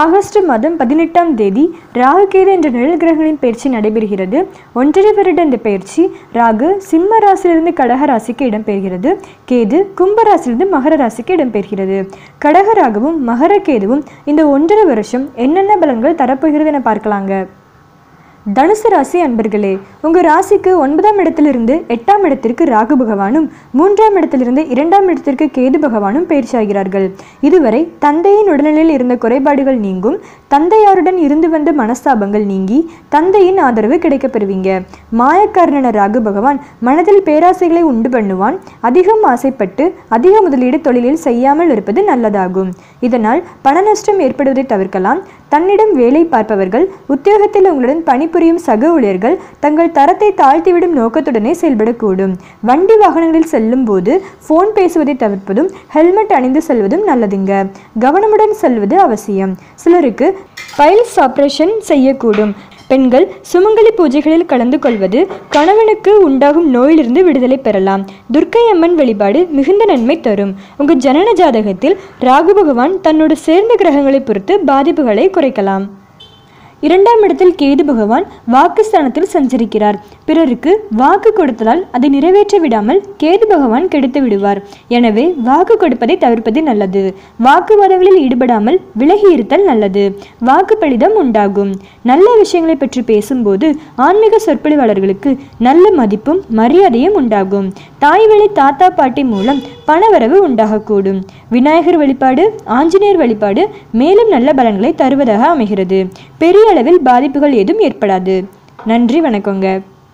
August மாதம் பதினெட்டாம் தேதி ராகுகேது என்ற நிழல் கிரகங்களின் பயிற்சி நடைபெறுகிறது. ஒன்றரை வருட இந்த பயிற்சி ராகு சிம்ம ராசியிலிருந்து கடக ராசிக்கு இடம்பெறுகிறது கேது கும்ப ராசியிலிருந்து மகர ராசிக்கு இடம்பெறுகிறது கடக ராகுவும் மகர கேதுவும் இந்த ஒன்றரை வருஷம் என்னென்ன பலன்கள் தரப்போகிறது என பார்க்கலாங்க. தனுசு ராசி அன்பர்களே உங்கள் ராசிக்கு ஒன்பதாம் இடத்திலிருந்து எட்டாம் இடத்திற்கு ராகு பகவானும் மூன்றாம் இடத்திலிருந்து இரண்டாம் இடத்திற்கு கேது பகவானும் பயிற்சியாகிறார்கள். இதுவரை தந்தையின் உடல்நிலையில் இருந்த குறைபாடுகள் நீங்கும் தந்தையாருடன் இருந்து வந்த மனஸ்தாபங்கள் நீங்கி தந்தையின் ஆதரவு கிடைக்கப் பெறுவீங்க. ராகு பகவான் மனதில் பேராசைகளை உண்டு பண்ணுவான். அதிகம் ஆசைப்பட்டு அதிக முதலீடு தொழிலில் செய்யாமல் இருப்பது நல்லதாகும். இதனால் பண நஷ்டம் ஏற்படுவதை தவிர்க்கலாம். தன்னிடம் வேலை பார்ப்பவர்கள் உத்தியோகத்தில் உங்களுடன் பணிபுரியும் சக ஊழியர்கள் தங்கள் தரத்தை தாழ்த்திவிடும் நோக்கத்துடனே செயல்படக்கூடும். வண்டி வாகனங்களில் செல்லும் போது ஃபோன் பேசுவதை தவிர்ப்பதும் ஹெல்மெட் அணிந்து செல்வதும் நல்லதுங்க. கவனமுடன் செல்வது அவசியம். சிலருக்கு பைல்ஸ் ஆப்ரேஷன் செய்யக்கூடும். பெண்கள் சுமங்கலி பூஜைகளில் கலந்து கொள்வது கணவனுக்கு உண்டாகும் நோயிலிருந்து விடுதலை பெறலாம். துர்க்கை அம்மன் வழிபாடு மிகுந்த நன்மை தரும். உங்கள் ஜனன ஜாதகத்தில் ராகு பகவான் தன்னோடு சேர்ந்த கிரகங்களை பொறுத்து பாதிப்புகளை குறைக்கலாம். இரண்டாம் இடத்தில் கேது பகவான் வாக்குஸ்தானத்தில் சஞ்சரிக்கிறார். பிறருக்கு வாக்கு கொடுத்ததால் அதை நிறைவேற்ற விடாமல் கேது பகவான் கெடுத்து விடுவார். எனவே வாக்கு கொடுப்பதை தவிர்ப்பது நல்லது. வாக்குவாதங்களில் ஈடுபடாமல் விலகி இருத்தல் நல்லது. வாக்கு பலிதம் உண்டாகும். நல்ல விஷயங்களை பற்றி பேசும்போது ஆன்மீக சொற்பொழிவாளர்களுக்கு நல்ல மதிப்பும் மரியாதையும் உண்டாகும். தாய் வழி தாத்தா பாட்டி மூலம் பணவரவு உண்டாகக்கூடும். விநாயகர் வழிபாடு ஆஞ்சநேயர் வழிபாடு மேலும் நல்ல பலன்களை தருவதாக அமைகிறது. பெரிய அளவில் பாதிப்புகள் ஏதும் ஏற்படாது. நன்றி வணக்கங்க.